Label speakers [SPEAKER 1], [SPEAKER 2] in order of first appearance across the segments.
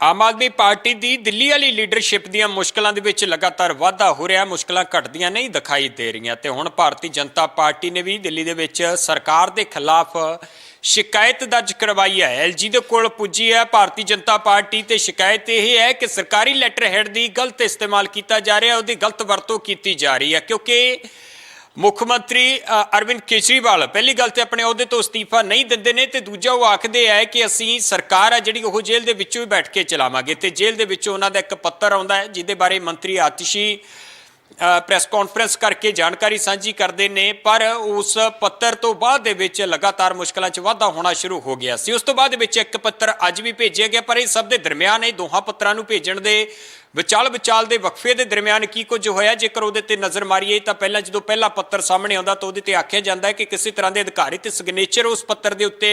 [SPEAKER 1] Aam Aadmi party ਦੀ ਦਿੱਲੀ ਵਾਲੀ leadership ਦੀਆਂ ਮੁਸ਼ਕਲਾਂ ਦੇ ਵਿੱਚ ਲਗਾਤਾਰ ਵਾਧਾ ਹੋ ਰਿਹਾ, ਮੁਸ਼ਕਲਾਂ ਘਟਦੀਆਂ ਨਹੀਂ ਦਿਖਾਈ ਦੇ ਰਹੀਆਂ ਤੇ ਹੁਣ ਭਾਰਤੀ ਜਨਤਾ ਪਾਰਟੀ ਨੇ ਵੀ ਦਿੱਲੀ ਦੇ ਵਿੱਚ ਸਰਕਾਰ ਦੇ ਖਿਲਾਫ ਸ਼ਿਕਾਇਤ ਦਰਜ ਕਰਵਾਈ ਹੈ। ਐਲਜੀ ਦੇ ਕੋਲ ਪੁੱਜੀ ਹੈ ਭਾਰਤੀ ਜਨਤਾ ਪਾਰਟੀ ਤੇ ਸ਼ਿਕਾਇਤ ਇਹ ਹੈ ਕਿ ਸਰਕਾਰੀ ਲੈਟਰ ਹੈਡ ਦੀ ਗਲਤ ਇਸਤੇਮਾਲ ਕੀਤਾ ਜਾ ਰਿਹਾ, ਉਹਦੀ ਗਲਤ ਵਰਤੋਂ ਕੀਤੀ ਜਾ ਰਹੀ ਹੈ ਕਿਉਂਕਿ ਮੁੱਖ ਮੰਤਰੀ ਅਰਵਿੰਦ ਕੇਜਰੀਵਾਲ, ਪਹਿਲੀ ਗੱਲ ਤੇ ਆਪਣੇ ਅਹੁਦੇ ਤੋਂ ਅਸਤੀਫਾ ਨਹੀਂ ਦਿੰਦੇ ਨੇ ਤੇ ਦੂਜਾ ਉਹ ਆਖਦੇ ਆ ਕਿ ਅਸੀਂ ਸਰਕਾਰ ਆ ਜਿਹੜੀ ਉਹ ਜੇਲ੍ਹ ਦੇ ਵਿੱਚੋਂ ਹੀ ਬੈਠ ਕੇ ਚਲਾਵਾਂਗੇ ਤੇ ਜੇਲ੍ਹ ਦੇ ਵਿੱਚੋਂ ਉਹਨਾਂ ਦਾ ਇੱਕ ਪੱਤਰ ਆਉਂਦਾ ਹੈ ਜਿਹਦੇ ਬਾਰੇ ਮੰਤਰੀ ਆਤਿਸ਼ੀ ਪ੍ਰੈਸ ਕਾਨਫਰੰਸ ਕਰਕੇ ਜਾਣਕਾਰੀ ਸਾਂਝੀ ਕਰਦੇ ਨੇ, ਪਰ ਉਸ ਪੱਤਰ ਤੋਂ ਬਾਅਦ ਦੇ ਵਿੱਚ ਲਗਾਤਾਰ ਮੁਸ਼ਕਲਾਂ 'ਚ ਵਾਧਾ ਹੋਣਾ ਸ਼ੁਰੂ ਹੋ ਗਿਆ ਸੀ। ਉਸ ਤੋਂ ਬਾਅਦ ਵਿੱਚ ਇੱਕ ਪੱਤਰ ਅੱਜ ਵੀ ਭੇਜਿਆ ਗਿਆ, ਪਰ ਇਹ ਸਭ ਦੇ ਦਰਮਿਆਨ ਇਹ ਦੋਹਾਂ ਪੱਤਰਾਂ ਨੂੰ ਭੇਜਣ ਦੇ ਵਿਚਾਲ ਵਿਚਾਲ ਦੇ ਵਕਫੇ ਦੇ ਦਰਮਿਆਨ ਕੀ ਕੁਝ ਹੋਇਆ? ਜੇਕਰ ਉਹਦੇ ਤੇ ਨਜ਼ਰ ਮਾਰੀਏ ਤਾਂ ਪਹਿਲਾਂ ਜਦੋਂ ਪਹਿਲਾ ਪੱਤਰ ਸਾਹਮਣੇ ਆਉਂਦਾ ਤਾਂ ਉਹਦੇ ਤੇ ਆਖਿਆ ਜਾਂਦਾ ਹੈ ਕਿ ਕਿਸੇ ਤਰ੍ਹਾਂ ਦੇ ਅਧਿਕਾਰੀ ਤੇ ਸਿਗਨੇਚਰ ਉਸ ਪੱਤਰ ਦੇ ਉੱਤੇ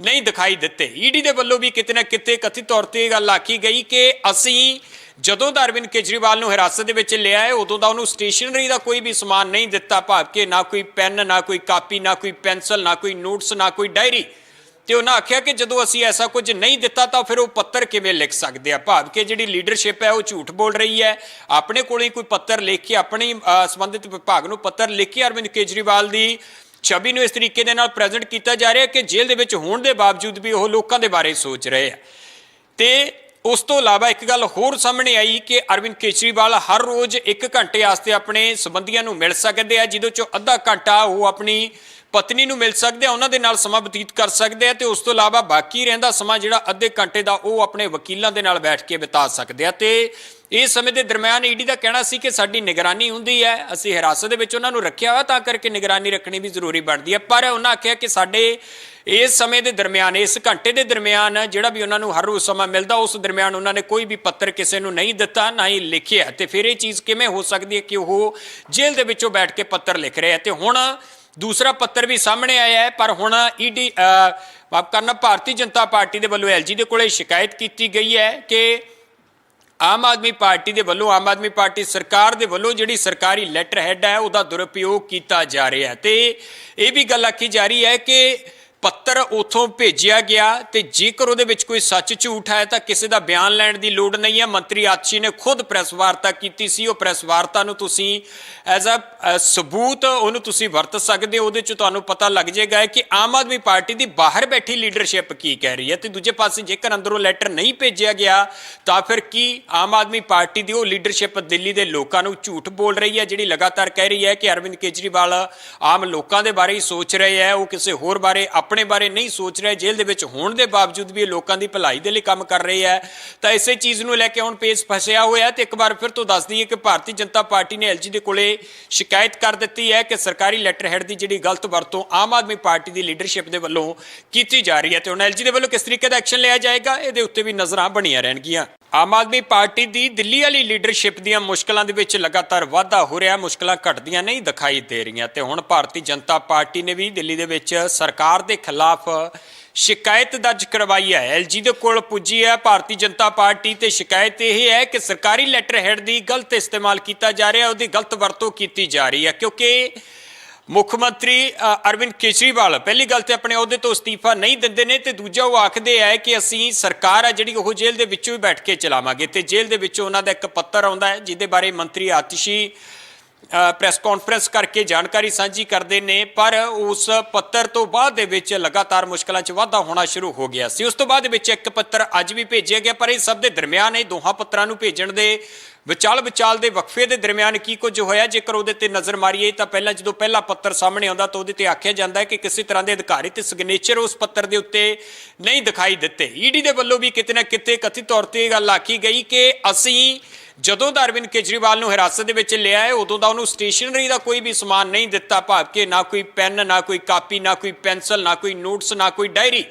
[SPEAKER 1] ਨਹੀਂ ਦਿਖਾਈ ਦਿੱਤੇ। ਈਡੀ ਦੇ ਵੱਲੋਂ ਵੀ ਕਿਤੇ ਨਾ ਕਿਤੇ ਕਥਿਤ ਤੌਰ ਤੇ ਇਹ ਗੱਲ ਆਖੀ ਗਈ ਕਿ ਅਸੀਂ ਜਦੋਂ ਦਾ ਅਰਵਿੰਦ ਕੇਜਰੀਵਾਲ ਨੂੰ ਹਿਰਾਸਤ ਦੇ ਵਿੱਚ ਲਿਆ ਹੈ, ਉਦੋਂ ਦਾ ਉਹਨੂੰ ਸਟੇਸ਼ਨਰੀ ਦਾ ਕੋਈ ਵੀ ਸਮਾਨ ਨਹੀਂ ਦਿੱਤਾ, ਭਾਵ ਕਿ ਨਾ ਕੋਈ ਪੈਨ ਨਾ ਕੋਈ ਕਾਪੀ, ਨਾ ਕੋਈ ਪੈਨਸਲ ਨਾ ਕੋਈ ਨੋਟਸ ਨਾ ਕੋਈ ਡਾਇਰੀ ਤੇ ਉਹਨਾਂ ਆਖਿਆ ਕਿ ਜਦੋਂ ਅਸੀਂ ਐਸਾ ਕੁਝ ਨਹੀਂ ਦਿੱਤਾ ਤਾਂ ਫਿਰ ਉਹ ਪੱਤਰ ਕਿਵੇਂ ਲਿਖ ਸਕਦੇ ਆ? ਭਾਵ ਕਿ ਜਿਹੜੀ ਲੀਡਰਸ਼ਿਪ ਹੈ ਉਹ ਝੂਠ ਬੋਲ ਰਹੀ ਹੈ। ਆਪਣੇ ਕੋਲੋਂ ਹੀ ਕੋਈ ਪੱਤਰ ਲਿਖ ਕੇ, ਆਪਣੇ ਸੰਬੰਧਿਤ ਵਿਭਾਗ ਨੂੰ ਪੱਤਰ ਲਿਖ ਕੇ ਅਰਵਿੰਦ ਕੇਜਰੀਵਾਲ ਦੀ ਛਵੀ ਨੂੰ ਇਸ ਤਰੀਕੇ ਦੇ ਨਾਲ ਪ੍ਰੈਜ਼ੈਂਟ ਕੀਤਾ ਜਾ ਰਿਹਾ ਕਿ ਜੇਲ੍ਹ ਦੇ ਵਿੱਚ ਹੋਣ ਦੇ ਬਾਵਜੂਦ ਵੀ ਉਹ ਲੋਕਾਂ ਦੇ ਬਾਰੇ ਸੋਚ ਰਹੇ ਆ। ਤੇ ਉਸ ਤੋਂ ਇਲਾਵਾ ਇੱਕ ਗੱਲ ਹੋਰ ਸਾਹਮਣੇ ਆਈ ਕਿ ਅਰਵਿੰਦ ਕੇਜਰੀਵਾਲ ਹਰ ਰੋਜ਼ 1 ਘੰਟੇ ਵਾਸਤੇ ਆਪਣੇ ਸੰਬੰਧੀਆਂ ਨੂੰ ਮਿਲ ਸਕਦੇ ਆ, ਜਿਹਦੇ ਚੋਂ ਅੱਧਾ ਘੰਟਾ ਉਹ ਆਪਣੀ ਪਤਨੀ ਨੂੰ ਮਿਲ ਸਕਦੇ ਆ, ਉਹਨਾਂ ਦੇ ਨਾਲ ਸਮਾਂ ਬਤੀਤ ਕਰ ਸਕਦੇ ਆ ਤੇ ਉਸ ਤੋਂ ਇਲਾਵਾ ਬਾਕੀ ਰਹਿੰਦਾ ਸਮਾਂ ਜਿਹੜਾ ਅੱਧੇ ਘੰਟੇ ਦਾ ਉਹ ਆਪਣੇ ਵਕੀਲਾਂ ਦੇ ਨਾਲ ਬੈਠ ਕੇ ਬਿਤਾ ਸਕਦੇ ਆ। ਤੇ ਇਸ ਸਮੇਂ ਦੇ ਦਰਮਿਆਨ ਈਡੀ ਦਾ ਕਹਿਣਾ ਸੀ ਕਿ ਸਾਡੀ ਨਿਗਰਾਨੀ ਹੁੰਦੀ ਹੈ, ਅਸੀਂ ਹਿਰਾਸਤ ਦੇ ਵਿੱਚ ਉਹਨਾਂ ਨੂੰ ਰੱਖਿਆ ਹੋਇਆ, ਤਾਂ ਕਰਕੇ ਨਿਗਰਾਨੀ ਰੱਖਣੀ ਵੀ ਜ਼ਰੂਰੀ ਬਣਦੀ ਹੈ। ਪਰ ਉਹਨਾਂ ਆਖਿਆ ਕਿ ਸਾਡੇ ਇਸ ਸਮੇਂ ਦੇ ਦਰਮਿਆਨ, ਇਸ ਘੰਟੇ ਦੇ ਦਰਮਿਆਨ ਜਿਹੜਾ ਵੀ ਉਹਨਾਂ ਨੂੰ ਹਰ ਰੋਜ਼ ਸਮਾਂ ਮਿਲਦਾ, ਉਸ ਦਰਮਿਆਨ ਉਹਨਾਂ ਨੇ ਕੋਈ ਵੀ ਪੱਤਰ ਕਿਸੇ ਨੂੰ ਨਹੀਂ ਦਿੱਤਾ, ਨਾ ਹੀ ਲਿਖਿਆ। ਤੇ ਫਿਰ ਇਹ ਚੀਜ਼ ਕਿਵੇਂ ਹੋ ਸਕਦੀ ਹੈ ਕਿ ਉਹ ਜੇਲ੍ਹ ਦੇ ਵਿੱਚੋਂ ਬੈਠ ਕੇ ਪੱਤਰ ਲਿਖ ਰਹੇ ਆ? ਤੇ ਹੁਣ ਦੂਸਰਾ ਪੱਤਰ ਵੀ ਸਾਹਮਣੇ ਆਇਆ ਹੈ, ਪਰ ਹੁਣ ਈਡੀ ਮਾਫ ਕਰਨਾ, ਭਾਰਤੀ ਜਨਤਾ ਪਾਰਟੀ ਦੇ ਵੱਲੋਂ ਐਲਜੀ ਦੇ ਕੋਲੇ ਸ਼ਿਕਾਇਤ ਕੀਤੀ ਗਈ ਹੈ ਕਿ ਆਮ ਆਦਮੀ ਪਾਰਟੀ ਦੇ ਵੱਲੋਂ, ਆਮ ਆਦਮੀ ਪਾਰਟੀ ਸਰਕਾਰ ਦੇ ਵੱਲੋਂ ਜਿਹੜੀ ਸਰਕਾਰੀ ਲੈਟਰ ਹੈਡ ਹੈ, ਉਹਦਾ ਦੁਰਉਪਯੋਗ ਕੀਤਾ ਜਾ ਰਿਹਾ ਹੈ। ਤੇ ਇਹ ਵੀ ਗੱਲ ਆਖੀ ਜਾ ਰਹੀ ਹੈ ਕਿ ਪੱਤਰ ਉਥੋਂ ਭੇਜਿਆ ਗਿਆ ਤੇ ਜੇਕਰ ਉਹਦੇ ਵਿੱਚ ਕੋਈ ਸੱਚ ਝੂਠ ਹੈ ਤਾਂ ਕਿਸੇ ਦਾ ਬਿਆਨ ਲੈਣ ਦੀ ਲੋੜ ਨਹੀਂ ਹੈ। ਮੰਤਰੀ ਆਤਸ਼ੀ ਨੇ ਖੁਦ ਪ੍ਰੈਸ ਵਾਰਤਾ ਕੀਤੀ ਸੀ। ਉਹ ਪ੍ਰੈਸ ਵਾਰਤਾ ਨੂੰ ਤੁਸੀਂ ਐਜ਼ ਅ, ਸਬੂਤ ਉਹਨੂੰ ਤੁਸੀਂ ਵਰਤ ਸਕਦੇ ਹੋ। ਉਹਦੇ ਚ ਤੁਹਾਨੂੰ ਪਤਾ ਲੱਗ ਜਾਏਗਾ ਕਿ ਆਮ ਆਦਮੀ ਪਾਰਟੀ ਦੀ ਬਾਹਰ ਬੈਠੀ ਲੀਡਰਸ਼ਿਪ ਕੀ ਕਹਿ ਰਹੀ ਹੈ ਤੇ ਦੂਜੇ ਪਾਸੇ ਜੇਕਰ ਅੰਦਰੋਂ ਲੈਟਰ ਨਹੀਂ ਭੇਜਿਆ ਗਿਆ, ਤਾਂ ਫਿਰ ਕੀ ਆਮ ਆਦਮੀ ਪਾਰਟੀ ਦੀ ਉਹ ਲੀਡਰਸ਼ਿਪ ਦਿੱਲੀ ਦੇ ਲੋਕਾਂ ਨੂੰ ਝੂਠ ਬੋਲ ਰਹੀ ਹੈ, ਜਿਹੜੀ ਲਗਾਤਾਰ ਕਹਿ ਰਹੀ ਹੈ ਕਿ ਅਰਵਿੰਦ ਕੇਜਰੀਵਾਲ ਆਮ ਲੋਕਾਂ ਦੇ ਬਾਰੇ ਹੀ ਸੋਚ ਰਹੇ ਹੈ। ਉਹ ਕਿਸੇ ਹੋਰ ਬਾਰੇ ਆਪਣੇ ਬਾਰੇ ਨਹੀਂ ਸੋਚ ਰਿਹਾ, ਜੇਲ੍ਹ ਦੇ ਵਿੱਚ ਹੋਣ ਦੇ ਬਾਵਜੂਦ ਵੀ ਇਹ ਲੋਕਾਂ ਦੀ ਭਲਾਈ ਦੇ ਲਈ ਕੰਮ ਕਰ ਰਹੇ ਹੈ। ਤਾਂ ਇਸੇ ਚੀਜ਼ ਨੂੰ ਲੈ ਕੇ ਹੁਣ ਪੇਸ ਫਸਿਆ ਹੋਇਆ, ਤੇ ਇੱਕ ਵਾਰ ਫਿਰ ਤੋਂ ਦੱਸ ਦਈਏ ਕਿ ਭਾਰਤੀ ਜਨਤਾ ਪਾਰਟੀ ਨੇ ਐਲਜੀ ਦੇ ਕੋਲੇ ਸ਼ਿਕਾਇਤ ਕਰ ਦਿੱਤੀ ਹੈ ਕਿ ਸਰਕਾਰੀ ਲੈਟਰ ਹੈਡ ਦੀ ਜਿਹੜੀ ਗਲਤ ਵਰਤੋਂ ਆਮ ਆਦਮੀ ਪਾਰਟੀ ਦੀ ਲੀਡਰਸ਼ਿਪ ਦੇ ਵੱਲੋਂ ਕੀਤੀ ਜਾ ਰਹੀ ਹੈ। ਤੇ ਹੁਣ ਐਲਜੀ ਦੇ ਵੱਲੋਂ ਕਿਸ ਤਰੀਕੇ ਦਾ ਐਕਸ਼ਨ ਲਿਆ ਜਾਏਗਾ, ਇਹਦੇ ਉੱਤੇ ਵੀ ਨਜ਼ਰਾਂ ਬਣੀਆਂ ਰਹਿਣਗੀਆਂ। ਆਮ ਆਦਮੀ ਪਾਰਟੀ ਦੀ ਦਿੱਲੀ ਵਾਲੀ ਲੀਡਰਸ਼ਿਪ ਦੀਆਂ ਮੁਸ਼ਕਲਾਂ ਦੇ ਵਿੱਚ ਲਗਾਤਾਰ ਵਾਧਾ ਹੋ ਰਿਹਾ, ਮੁਸ਼ਕਲਾਂ ਘਟਦੀਆਂ ਨਹੀਂ ਦਿਖਾਈ ਦੇ ਰਹੀਆਂ ਤੇ ਹੁਣ ਭਾਰਤੀ ਜਨਤਾ ਪਾਰਟੀ ਨੇ ਵੀ ਦਿੱਲੀ ਦੇ ਵਿੱਚ ਸਰਕਾਰ ਦੇ ਖਿਲਾਫ ਸ਼ਿਕਾਇਤ ਦਰਜ ਕਰਵਾਈ ਹੈ। ਐਲਜੀ ਦੇ ਕੋਲ ਪੁੱਜੀ ਹੈ ਭਾਰਤੀ ਜਨਤਾ ਪਾਰਟੀ ਤੇ ਸ਼ਿਕਾਇਤ ਇਹ ਹੈ ਕਿ ਸਰਕਾਰੀ ਲੈਟਰ ਹੈਡ ਦੀ ਗਲਤ ਇਸਤੇਮਾਲ ਕੀਤਾ ਜਾ ਰਿਹਾ, ਉਹਦੀ ਗਲਤ ਵਰਤੋਂ ਕੀਤੀ ਜਾ ਰਹੀ ਹੈ ਕਿਉਂਕਿ ਮੁੱਖ ਮੰਤਰੀ ਅਰਵਿੰਦ ਕੇਜਰੀਵਾਲ, ਪਹਿਲੀ ਗੱਲ ਤੇ ਆਪਣੇ ਅਹੁਦੇ ਤੋਂ ਅਸਤੀਫਾ ਨਹੀਂ ਦਿੰਦੇ ਨੇ ਤੇ ਦੂਜਾ ਉਹ ਆਖਦੇ ਆ ਕਿ ਅਸੀਂ ਸਰਕਾਰ ਆ ਜਿਹੜੀ ਉਹ ਜੇਲ੍ਹ ਦੇ ਵਿੱਚੋਂ ਹੀ ਬੈਠ ਕੇ ਚਲਾਵਾਂਗੇ ਤੇ ਜੇਲ੍ਹ ਦੇ ਵਿੱਚੋਂ ਉਹਨਾਂ ਦਾ ਇੱਕ ਪੱਤਰ ਆਉਂਦਾ ਹੈ ਜਿਹਦੇ ਬਾਰੇ ਮੰਤਰੀ ਆਤਿਸ਼ੀ ਪ੍ਰੈਸ ਕਾਨਫਰੰਸ ਕਰਕੇ ਜਾਣਕਾਰੀ ਸਾਂਝੀ ਕਰਦੇ ਨੇ, ਪਰ ਉਸ ਪੱਤਰ ਤੋਂ ਬਾਅਦ ਦੇ ਵਿੱਚ ਲਗਾਤਾਰ ਮੁਸ਼ਕਲਾਂ 'ਚ ਵਾਧਾ ਹੋਣਾ ਸ਼ੁਰੂ ਹੋ ਗਿਆ ਸੀ। ਉਸ ਤੋਂ ਬਾਅਦ ਵਿੱਚ ਇੱਕ ਪੱਤਰ ਅੱਜ ਵੀ ਭੇਜਿਆ ਗਿਆ, ਪਰ ਇਹ ਸਭ ਦੇ ਦਰਮਿਆਨ ਇਹ ਦੋਹਾਂ ਪੱਤਰਾਂ ਨੂੰ ਭੇਜਣ ਦੇ ਵਿਚਾਲ ਵਿਚਾਲ ਦੇ ਵਕਫੇ ਦੇ ਦਰਮਿਆਨ ਕੀ ਕੁਝ ਹੋਇਆ? ਜੇਕਰ ਉਹਦੇ ਤੇ ਨਜ਼ਰ ਮਾਰੀਏ ਤਾਂ ਪਹਿਲਾਂ ਜਦੋਂ ਪਹਿਲਾ ਪੱਤਰ ਸਾਹਮਣੇ ਆਉਂਦਾ ਤਾਂ ਉਹਦੇ ਤੇ ਆਖਿਆ ਜਾਂਦਾ ਹੈ ਕਿ ਕਿਸੇ ਤਰ੍ਹਾਂ ਦੇ ਅਧਿਕਾਰੀ ਤੇ ਸਿਗਨੇਚਰ ਉਸ ਪੱਤਰ ਦੇ ਉੱਤੇ ਨਹੀਂ ਦਿਖਾਈ ਦਿੱਤੇ। ਈਡੀ ਦੇ ਵੱਲੋਂ ਵੀ ਕਿਤੇ ਨਾ ਕਿਤੇ ਕਥਿਤ ਤੌਰ ਤੇ ਇਹ ਗੱਲ ਆਖੀ ਗਈ ਕਿ ਅਸੀਂ ਜਦੋਂ ਦਾ ਅਰਵਿੰਦ ਕੇਜਰੀਵਾਲ ਨੂੰ ਹਿਰਾਸਤ ਦੇ ਵਿੱਚ ਲਿਆ ਹੈ, ਉਦੋਂ ਦਾ ਉਹਨੂੰ ਸਟੇਸ਼ਨਰੀ ਦਾ ਕੋਈ ਵੀ ਸਮਾਨ ਨਹੀਂ ਦਿੱਤਾ, ਭਾਵ ਕਿ ਨਾ ਕੋਈ ਪੈਨ ਨਾ ਕੋਈ ਕਾਪੀ, ਨਾ ਕੋਈ ਪੈਨਸਲ ਨਾ ਕੋਈ ਨੋਟਸ ਨਾ ਕੋਈ ਡਾਇਰੀ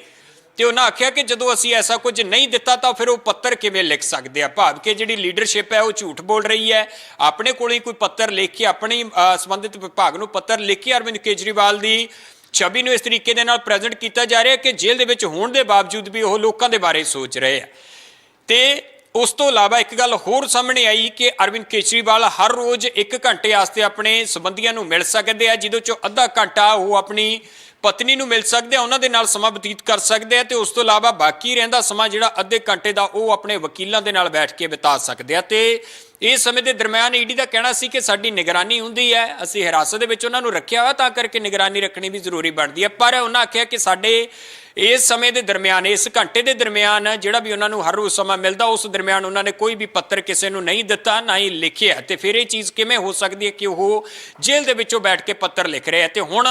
[SPEAKER 1] ਤੇ ਉਹਨਾਂ ਆਖਿਆ ਕਿ ਜਦੋਂ ਅਸੀਂ ਐਸਾ ਕੁਝ ਨਹੀਂ ਦਿੱਤਾ ਤਾਂ ਫਿਰ ਉਹ ਪੱਤਰ ਕਿਵੇਂ ਲਿਖ ਸਕਦੇ ਆ? ਭਾਵ ਕਿ ਜਿਹੜੀ ਲੀਡਰਸ਼ਿਪ ਹੈ ਉਹ ਝੂਠ ਬੋਲ ਰਹੀ ਹੈ। ਆਪਣੇ ਕੋਲੋਂ ਹੀ ਕੋਈ ਪੱਤਰ ਲਿਖ ਕੇ, ਆਪਣੇ ਸੰਬੰਧਿਤ ਵਿਭਾਗ ਨੂੰ ਪੱਤਰ ਲਿਖ ਕੇ ਅਰਵਿੰਦ ਕੇਜਰੀਵਾਲ ਦੀ ਛਵੀ ਨੂੰ ਇਸ ਤਰੀਕੇ ਦੇ ਨਾਲ ਪ੍ਰੈਜ਼ੈਂਟ ਕੀਤਾ ਜਾ ਰਿਹਾ ਕਿ ਜੇਲ੍ਹ ਦੇ ਵਿੱਚ ਹੋਣ ਦੇ ਬਾਵਜੂਦ ਵੀ ਉਹ ਲੋਕਾਂ ਦੇ ਬਾਰੇ ਸੋਚ ਰਹੇ ਆ। ਤੇ ਉਸ ਤੋਂ ਇਲਾਵਾ ਇੱਕ ਗੱਲ ਹੋਰ ਸਾਹਮਣੇ ਆਈ ਕਿ ਅਰਵਿੰਦ ਕੇਜਰੀਵਾਲ ਹਰ ਰੋਜ਼ 1 ਘੰਟੇ ਵਾਸਤੇ ਆਪਣੇ ਸੰਬੰਧੀਆਂ ਨੂੰ ਮਿਲ ਸਕਦੇ ਆ, ਜਿਹਦੇ ਚੋਂ ਅੱਧਾ ਘੰਟਾ ਉਹ ਆਪਣੀ ਪਤਨੀ ਨੂੰ ਮਿਲ ਸਕਦੇ ਆ, ਉਹਨਾਂ ਦੇ ਨਾਲ ਸਮਾਂ ਬਤੀਤ ਕਰ ਸਕਦੇ ਆ ਤੇ ਉਸ ਤੋਂ ਇਲਾਵਾ ਬਾਕੀ ਰਹਿੰਦਾ ਸਮਾਂ ਜਿਹੜਾ ਅੱਧੇ ਘੰਟੇ ਦਾ ਉਹ ਆਪਣੇ ਵਕੀਲਾਂ ਦੇ ਨਾਲ ਬੈਠ ਕੇ ਬਿਤਾ ਸਕਦੇ ਆ ਤੇ ਇਸ ਸਮੇਂ ਦੇ ਦਰਮਿਆਨ ਈਡੀ ਦਾ ਕਹਿਣਾ ਸੀ ਕਿ ਸਾਡੀ ਨਿਗਰਾਨੀ ਹੁੰਦੀ ਹੈ, ਅਸੀਂ ਹਿਰਾਸਤ ਦੇ ਵਿੱਚ ਉਹਨਾਂ ਨੂੰ ਰੱਖਿਆ ਹੋਇਆ ਤਾਂ ਕਰਕੇ ਨਿਗਰਾਨੀ ਰੱਖਣੀ ਵੀ ਜ਼ਰੂਰੀ ਬਣਦੀ ਹੈ, ਪਰ ਉਹਨਾਂ ਆਖਿਆ ਕਿ ਸਾਡੇ ਇਸ ਸਮੇਂ ਦੇ ਦਰਮਿਆਨ, ਇਸ ਘੰਟੇ ਦੇ ਦਰਮਿਆਨ ਜਿਹੜਾ ਵੀ ਉਹਨਾਂ ਨੂੰ ਹਰ ਰੋਜ਼ ਸਮਾਂ ਮਿਲਦਾ, ਉਸ ਦਰਮਿਆਨ ਉਹਨਾਂ ਨੇ ਕੋਈ ਵੀ ਪੱਤਰ ਕਿਸੇ ਨੂੰ ਨਹੀਂ ਦਿੱਤਾ, ਨਾ ਹੀ ਲਿਖਿਆ ਤੇ ਫਿਰ ਇਹ ਚੀਜ਼ ਕਿਵੇਂ ਹੋ ਸਕਦੀ ਹੈ ਕਿ ਉਹ ਜੇਲ੍ਹ ਦੇ ਵਿੱਚੋਂ ਬੈਠ ਕੇ ਪੱਤਰ ਲਿਖ ਰਹੇ ਆ ਤੇ ਹੁਣ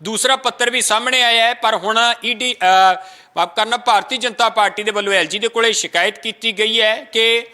[SPEAKER 1] ਦੂਸਰਾ ਪੱਤਰ ਵੀ ਸਾਹਮਣੇ ਆਇਆ ਹੈ, ਪਰ ਹੁਣ ਈਡੀ ਮਾਫ ਕਰਨਾ, ਭਾਰਤੀ ਜਨਤਾ ਪਾਰਟੀ ਦੇ ਵੱਲੋਂ ਐਲਜੀ ਦੇ ਕੋਲੇ ਸ਼ਿਕਾਇਤ ਕੀਤੀ ਗਈ ਹੈ ਕਿ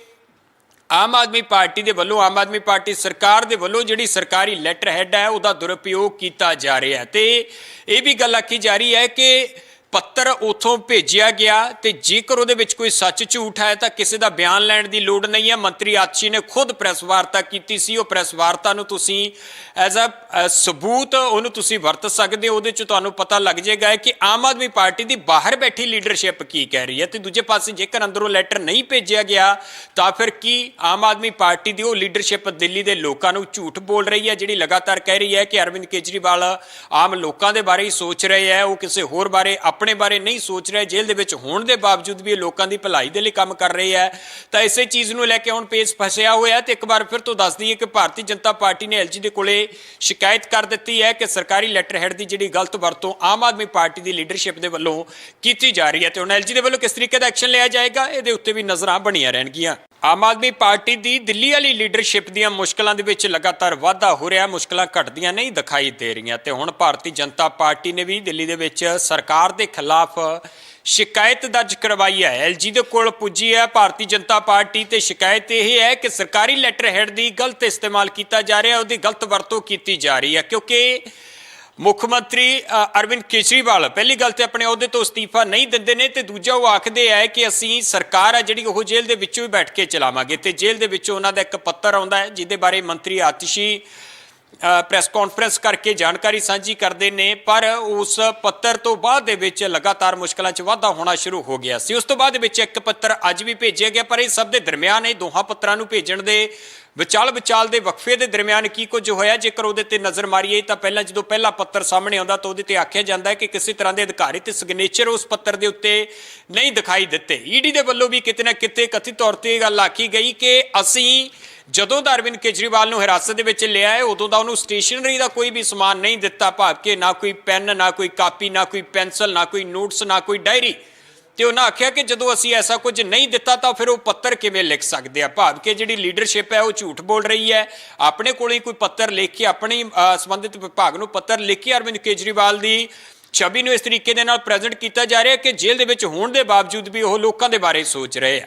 [SPEAKER 1] ਆਮ ਆਦਮੀ ਪਾਰਟੀ ਦੇ ਵੱਲੋਂ, ਆਮ ਆਦਮੀ ਪਾਰਟੀ ਸਰਕਾਰ ਦੇ ਵੱਲੋਂ ਜਿਹੜੀ ਸਰਕਾਰੀ ਲੈਟਰ ਹੈਡ ਹੈ, ਉਹਦਾ ਦੁਰਉਪਯੋਗ ਕੀਤਾ ਜਾ ਰਿਹਾ ਹੈ। ਤੇ ਇਹ ਵੀ ਗੱਲ ਆਖੀ ਜਾ ਰਹੀ ਹੈ ਕਿ ਪੱਤਰ ਉਥੋਂ ਭੇਜਿਆ ਗਿਆ ਤੇ ਜੇਕਰ ਉਹਦੇ ਵਿੱਚ ਕੋਈ ਸੱਚ ਝੂਠ ਹੈ ਤਾਂ ਕਿਸੇ ਦਾ ਬਿਆਨ ਲੈਣ ਦੀ ਲੋੜ ਨਹੀਂ ਹੈ। ਮੰਤਰੀ ਆਤਸ਼ੀ ਨੇ ਖੁਦ ਪ੍ਰੈਸ ਵਾਰਤਾ ਕੀਤੀ ਸੀ। ਉਹ ਪ੍ਰੈਸ ਵਾਰਤਾ ਨੂੰ ਤੁਸੀਂ ਐਜ਼ ਅ, ਸਬੂਤ ਉਹਨੂੰ ਤੁਸੀਂ ਵਰਤ ਸਕਦੇ ਹੋ। ਉਹਦੇ ਚ ਤੁਹਾਨੂੰ ਪਤਾ ਲੱਗ ਜਾਏਗਾ ਕਿ ਆਮ ਆਦਮੀ ਪਾਰਟੀ ਦੀ ਬਾਹਰ ਬੈਠੀ ਲੀਡਰਸ਼ਿਪ ਕੀ ਕਹਿ ਰਹੀ ਹੈ ਤੇ ਦੂਜੇ ਪਾਸੇ ਜੇਕਰ ਅੰਦਰੋਂ ਲੈਟਰ ਨਹੀਂ ਭੇਜਿਆ ਗਿਆ, ਤਾਂ ਫਿਰ ਕੀ ਆਮ ਆਦਮੀ ਪਾਰਟੀ ਦੀ ਉਹ ਲੀਡਰਸ਼ਿਪ ਦਿੱਲੀ ਦੇ ਲੋਕਾਂ ਨੂੰ ਝੂਠ ਬੋਲ ਰਹੀ ਹੈ, ਜਿਹੜੀ ਲਗਾਤਾਰ ਕਹਿ ਰਹੀ ਹੈ ਕਿ ਅਰਵਿੰਦ ਕੇਜਰੀਵਾਲ ਆਮ ਲੋਕਾਂ ਦੇ ਬਾਰੇ ਹੀ ਸੋਚ ਰਹੇ ਹੈ। ਉਹ ਕਿਸੇ ਹੋਰ ਬਾਰੇ ਆਪਣੇ ਬਾਰੇ ਨਹੀਂ ਸੋਚ ਰਿਹਾ, ਜੇਲ੍ਹ ਦੇ ਵਿੱਚ ਹੋਣ ਦੇ ਬਾਵਜੂਦ ਵੀ ਇਹ ਲੋਕਾਂ ਦੀ ਭਲਾਈ ਦੇ ਲਈ ਕੰਮ ਕਰ ਰਹੇ ਹੈ। ਤਾਂ ਇਸੇ ਚੀਜ਼ ਨੂੰ ਲੈ ਕੇ ਹੁਣ ਪੇਸ ਫਸਿਆ ਹੋਇਆ ਤੇ ਇੱਕ ਵਾਰ ਫਿਰ ਤੋਂ ਦੱਸ ਦਈਏ ਕਿ ਭਾਰਤੀ ਜਨਤਾ ਪਾਰਟੀ ਨੇ ਐਲਜੀ ਦੇ ਕੋਲੇ ਸ਼ਿਕਾਇਤ ਕਰ ਦਿੱਤੀ ਹੈ ਕਿ ਸਰਕਾਰੀ ਲੈਟਰ ਹੈਡ ਦੀ ਜਿਹੜੀ ਗਲਤ ਵਰਤੋਂ ਆਮ ਆਦਮੀ ਪਾਰਟੀ ਦੀ ਲੀਡਰਸ਼ਿਪ ਦੇ ਵੱਲੋਂ ਕੀਤੀ ਜਾ ਰਹੀ ਹੈ। ਤੇ ਹੁਣ ਐਲਜੀ ਦੇ ਵੱਲੋਂ ਕਿਸ ਤਰੀਕੇ ਦਾ ਐਕਸ਼ਨ ਲਿਆ ਜਾਏਗਾ, ਇਹਦੇ ਉੱਤੇ ਵੀ ਨਜ਼ਰਾਂ ਬਣੀਆਂ ਰਹਿਣਗੀਆਂ। ਆਮ ਆਦਮੀ ਪਾਰਟੀ ਦੀ ਦਿੱਲੀ ਵਾਲੀ ਲੀਡਰਸ਼ਿਪ ਦੀਆਂ ਮੁਸ਼ਕਲਾਂ ਦੇ ਵਿੱਚ ਲਗਾਤਾਰ ਵਾਧਾ ਹੋ ਰਿਹਾ, ਮੁਸ਼ਕਲਾਂ ਘਟਦੀਆਂ ਨਹੀਂ ਦਿਖਾਈ ਦੇ ਰਹੀਆਂ ਤੇ ਹੁਣ ਭਾਰਤੀ ਜਨਤਾ ਪਾਰਟੀ ਨੇ ਵੀ ਦਿੱਲੀ ਦੇ ਵਿੱਚ ਸਰਕਾਰ ਦੇ ਖਿਲਾਫ ਸ਼ਿਕਾਇਤ ਦਰਜ ਕਰਵਾਈ ਹੈ। ਐਲਜੀ ਦੇ ਕੋਲ ਪੁੱਜੀ ਹੈ ਭਾਰਤੀ ਜਨਤਾ ਪਾਰਟੀ ਤੇ ਸ਼ਿਕਾਇਤ ਇਹ ਹੈ ਕਿ ਸਰਕਾਰੀ ਲੈਟਰ ਹੈਡ ਦੀ ਗਲਤ ਇਸਤੇਮਾਲ ਕੀਤਾ ਜਾ ਰਿਹਾ, ਉਹਦੀ ਗਲਤ ਵਰਤੋਂ ਕੀਤੀ ਜਾ ਰਹੀ ਹੈ ਕਿਉਂਕਿ ਮੁੱਖ ਮੰਤਰੀ ਅਰਵਿੰਦ ਕੇਜਰੀਵਾਲ, ਪਹਿਲੀ ਗੱਲ ਤੇ ਆਪਣੇ ਅਹੁਦੇ ਤੋਂ ਅਸਤੀਫਾ ਨਹੀਂ ਦਿੰਦੇ ਨੇ ਤੇ ਦੂਜਾ ਉਹ ਆਖਦੇ ਆ ਕਿ ਅਸੀਂ ਸਰਕਾਰ ਆ ਜਿਹੜੀ ਉਹ ਜੇਲ੍ਹ ਦੇ ਵਿੱਚੋਂ ਹੀ ਬੈਠ ਕੇ ਚਲਾਵਾਂਗੇ ਤੇ ਜੇਲ੍ਹ ਦੇ ਵਿੱਚੋਂ ਉਹਨਾਂ ਦਾ ਇੱਕ ਪੱਤਰ ਆਉਂਦਾ ਹੈ, ਜਿਹਦੇ ਬਾਰੇ ਮੰਤਰੀ ਆਤਿਸ਼ੀ ਪ੍ਰੈਸ ਕਾਨਫਰੰਸ ਕਰਕੇ ਜਾਣਕਾਰੀ ਸਾਂਝੀ ਕਰਦੇ ਨੇ, ਪਰ ਉਸ ਪੱਤਰ ਤੋਂ ਬਾਅਦ ਦੇ ਵਿੱਚ ਲਗਾਤਾਰ ਮੁਸ਼ਕਲਾਂ 'ਚ ਵਾਧਾ ਹੋਣਾ ਸ਼ੁਰੂ ਹੋ ਗਿਆ ਸੀ। ਉਸ ਤੋਂ ਬਾਅਦ ਦੇ ਵਿੱਚ ਇੱਕ ਪੱਤਰ ਅੱਜ ਵੀ ਭੇਜਿਆ ਗਿਆ, ਪਰ ਇਹ ਸਭ ਦੇ ਦਰਮਿਆਨ ਇਹ ਦੋਹਾਂ ਪੱਤਰਾਂ ਨੂੰ ਭੇਜਣ ਦੇ ਵਿਚਾਲ ਵਿਚਾਲ ਦੇ ਵਕਫੇ ਦੇ ਦਰਮਿਆਨ ਕੀ ਕੁਝ ਹੋਇਆ? ਜੇਕਰ ਉਹਦੇ ਤੇ ਨਜ਼ਰ ਮਾਰੀਏ, ਤਾਂ ਪਹਿਲਾਂ ਜਦੋਂ ਪਹਿਲਾ ਪੱਤਰ ਸਾਹਮਣੇ ਆਉਂਦਾ, ਤਾਂ ਉਹਦੇ ਤੇ ਆਖਿਆ ਜਾਂਦਾ ਹੈ ਕਿ ਕਿਸੇ ਤਰ੍ਹਾਂ ਦੇ ਅਧਿਕਾਰੀ ਤੇ ਸਿਗਨੇਚਰ ਉਸ ਪੱਤਰ ਦੇ ਉੱਤੇ ਨਹੀਂ ਦਿਖਾਈ ਦਿੱਤੇ। ਈਡੀ ਦੇ ਵੱਲੋਂ ਵੀ ਕਿਤੇ ਨਾ ਕਿਤੇ ਕਥਿਤ ਤੌਰ ਤੇ ਇਹ ਗੱਲ ਆਖੀ ਗਈ ਕਿ ਅਸੀਂ ਜਦੋਂ ਦਾ ਅਰਵਿੰਦ ਕੇਜਰੀਵਾਲ ਨੂੰ ਹਿਰਾਸਤ ਦੇ ਵਿੱਚ ਲਿਆ ਹੈ, ਉਦੋਂ ਦਾ ਉਹਨੂੰ ਸਟੇਸ਼ਨਰੀ ਦਾ ਕੋਈ ਵੀ ਸਮਾਨ ਨਹੀਂ ਦਿੱਤਾ ਭਾਵ ਕਿ ਨਾ ਕੋਈ ਪੈਨ, ਨਾ ਕੋਈ ਕਾਪੀ, ਨਾ ਕੋਈ ਪੈਨਸਲ, ਨਾ ਕੋਈ ਨੋਟਸ, ਨਾ ਕੋਈ ਡਾਇਰੀ। ਤੇ ਉਹਨਾਂ ਆਖਿਆ ਕਿ ਜਦੋਂ ਅਸੀਂ ਐਸਾ ਕੁਝ ਨਹੀਂ ਦਿੱਤਾ ਤਾਂ ਫਿਰ ਉਹ ਪੱਤਰ ਕਿਵੇਂ ਲਿਖ ਸਕਦੇ ਆ? ਭਾਵ ਕਿ ਜਿਹੜੀ ਲੀਡਰਸ਼ਿਪ ਹੈ, ਉਹ ਝੂਠ ਬੋਲ ਰਹੀ ਹੈ। ਆਪਣੇ ਕੋਲ ਹੀ ਕੋਈ ਪੱਤਰ ਲਿਖ ਕੇ, ਆਪਣੇ ਸੰਬੰਧਿਤ ਵਿਭਾਗ ਨੂੰ ਪੱਤਰ ਲਿਖ ਕੇ ਅਰਵਿੰਦ ਕੇਜਰੀਵਾਲ ਦੀ ਛਵੀ ਨੂੰ ਇਸ ਤਰੀਕੇ ਦੇ ਨਾਲ ਪ੍ਰੈਜ਼ੈਂਟ ਕੀਤਾ ਜਾ ਰਿਹਾ ਕਿ ਜੇਲ੍ਹ ਦੇ ਵਿੱਚ ਹੋਣ ਦੇ ਬਾਵਜੂਦ ਵੀ ਉਹ ਲੋਕਾਂ ਦੇ ਬਾਰੇ ਸੋਚ ਰਹੇ ਆ।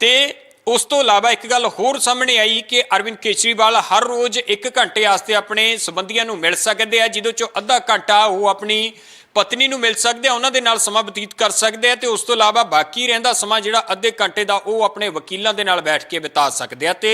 [SPEAKER 1] ਤੇ ਉਸ ਤੋਂ ਇਲਾਵਾ ਇੱਕ ਗੱਲ ਹੋਰ ਸਾਹਮਣੇ ਆਈ ਕਿ ਅਰਵਿੰਦ ਕੇਜਰੀਵਾਲ ਹਰ ਰੋਜ਼ 1 ਘੰਟੇ ਵਾਸਤੇ ਆਪਣੇ ਸੰਬੰਧੀਆਂ ਨੂੰ ਮਿਲ ਸਕਦੇ ਆ, ਜਿਹਦੇ ਚੋਂ ਅੱਧਾ ਘੰਟਾ ਉਹ ਆਪਣੀ ਪਤਨੀ ਨੂੰ ਮਿਲ ਸਕਦੇ ਆ, ਉਹਨਾਂ ਦੇ ਨਾਲ ਸਮਾਂ ਬਤੀਤ ਕਰ ਸਕਦੇ ਆ ਤੇ ਉਸ ਤੋਂ ਇਲਾਵਾ ਬਾਕੀ ਰਹਿੰਦਾ ਸਮਾਂ ਜਿਹੜਾ ਅੱਧੇ ਘੰਟੇ ਦਾ ਉਹ ਆਪਣੇ ਵਕੀਲਾਂ ਦੇ ਨਾਲ ਬੈਠ ਕੇ ਬਿਤਾ ਸਕਦੇ ਆ ਤੇ